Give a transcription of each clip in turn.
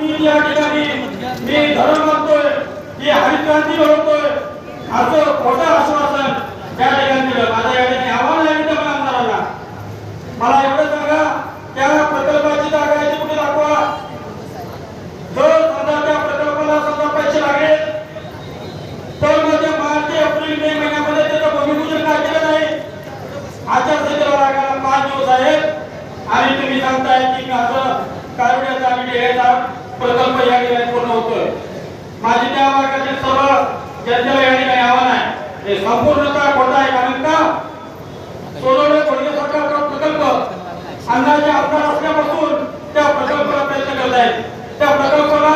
मी या ठिकाणी मी धरण मानतोय मी हरित क्रांती घडवतोय असं खोटं आश्वासन त्या ठिकाणी दिलं. माझ्या या ठिकाणी आव्हान आहे विद्यमान आमदारांना मला एवढं सांगा त्या प्रकल्पाची जागा याची कुठे दाखवा? जर समजा त्या प्रकल्पाला समजा पैसे लागेल तर माझ्या मार्च ते एप्रिल मे महिन्यामध्ये त्याचं भूमिपूजन का केलं नाही? आचारसंहितेला लागायला पाच दिवस आहेत. आणि तुम्ही सांगताय की असं कारुण्याचा आणि डेऱ्याचा प्रकल्प या ठिकाणी पूर्ण होतोय. माझी त्या भागातील सर्व जनतेला या ठिकाणी आव्हान आहे. हे संपूर्णतः खोटा आहे कारण का? सोडवणे खोडके सरकार प्रकल्प अंदाजे आमदार असल्यापासून त्या प्रकल्पाला प्रयत्न करत आहेत. त्या प्रकल्पाला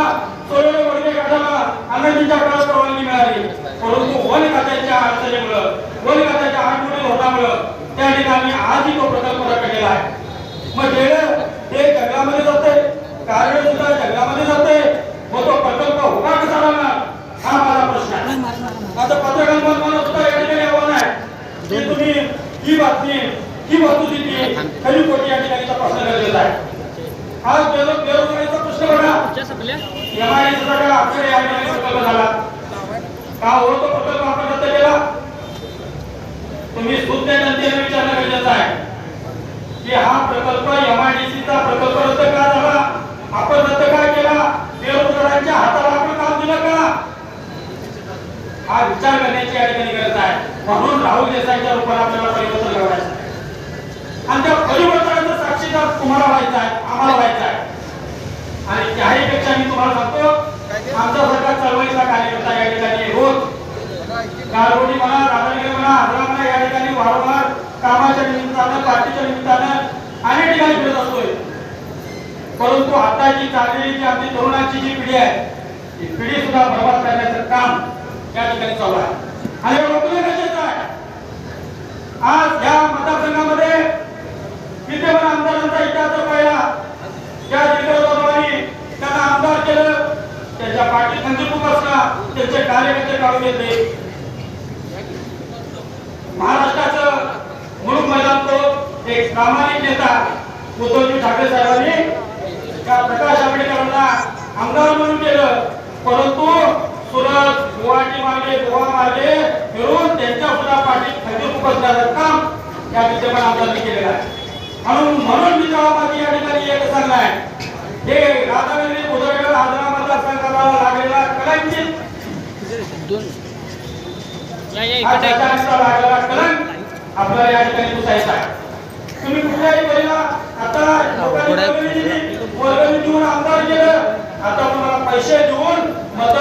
सोडवणे खोडके गटाला अंदाजीच्या काळात परवानगी मिळाली. परंतु वन खात्याच्या अडचणीमुळं वन खात्याच्या आठवडी होतामुळं त्या ठिकाणी आजही तो प्रकल्प रखडलेला आहे. मग गेलं ते जंगलामध्ये जाते कारण सुद्धा जंगलामध्ये जाते मग तो प्रकल्प उभा कसा राहणार हा माझा प्रश्न आहे आता पत्रकार बांधवांना सुद्धा या ठिकाणी आव्हान आहे की तुम्ही ही बातमी ही वस्तुस्थिती खरी खोटी या ठिकाणी तपासणं गरजेचं आहे. आज बेरो बेरोजगारीचा प्रश्न बघा. एमआयडीसीचा का अक्षर या ठिकाणी प्रकल्प झाला. का ओळखतो प्रकल्प आपण रद्द केला? तुम्ही शुद्ध जनतेने विचारणं गरजेचं आहे. की हा प्रकल्प एमआयडीसीचा प्रकल्प रद्द का झाला? आपण रद्द का केला? बेरोजगारांच्या हाताला आपण काम दिलं का? हा विचार करण्याची या ठिकाणी गरज आहे. म्हणून राहुल देसाईच्या रूपाने आपल्याला परिवर्तन घडवायचं आणि त्या परिवर्तनाचा साक्षीदार तुम्हाला व्हायचा आहे आम्हाला व्हायचा आहे. आणि त्याही पेक्षा मी तुम्हाला सांगतो आमच्या सरकार चळवळीचा कार्यकर्ता या ठिकाणी रोज गारगोडी म्हणा राधानगरी म्हणा आग्रा म्हणा या ठिकाणी वारंवार कामाच्या निमित्तानं पार्टीच्या निमित्तानं अनेक ठिकाणी फिरत असतोय. परंतु आता जी चाललेली जी आमची तरुणांची जी पिढी आहे ती पिढी सुद्धा बर्बाद करण्याचं काम या ठिकाणी चालू आहे. आणि हे रोखणं गरजेचं आहे आज या मतदारसंघामध्ये विद्यमान आमदारांचा इतिहास जर पाहिला ज्या दिग्गजांनी त्यांना आमदार केलं. त्यांच्या पाठीत मंजूर असला त्यांचे कार्यकर्ते काढून घेतले. महाराष्ट्राचं म्हणून मैदान तो एक प्रामाणिक नेता उद्धवजी ठाकरे साहेबांनी त्या प्रकाश आंबेडकरांना आमदार म्हणून केलं. परंतु सुरत गुवाहाटी मार्गे गोवा मार्गे फिरून त्यांच्या सुद्धा पाठीत खंजीर उपसण्याचं काम या विद्यमान आमदारांनी केलेलं आहे. म्हणून म्हणून मी जेव्हा माझी या ठिकाणी एक आहे हे राधानगरी बुधरगड आजरा मतदारसंघाला लागलेला कलंकित. लागलेला कलंक आपल्याला या ठिकाणी पुसायचा आहे. तुम्ही कुठल्याही पहिला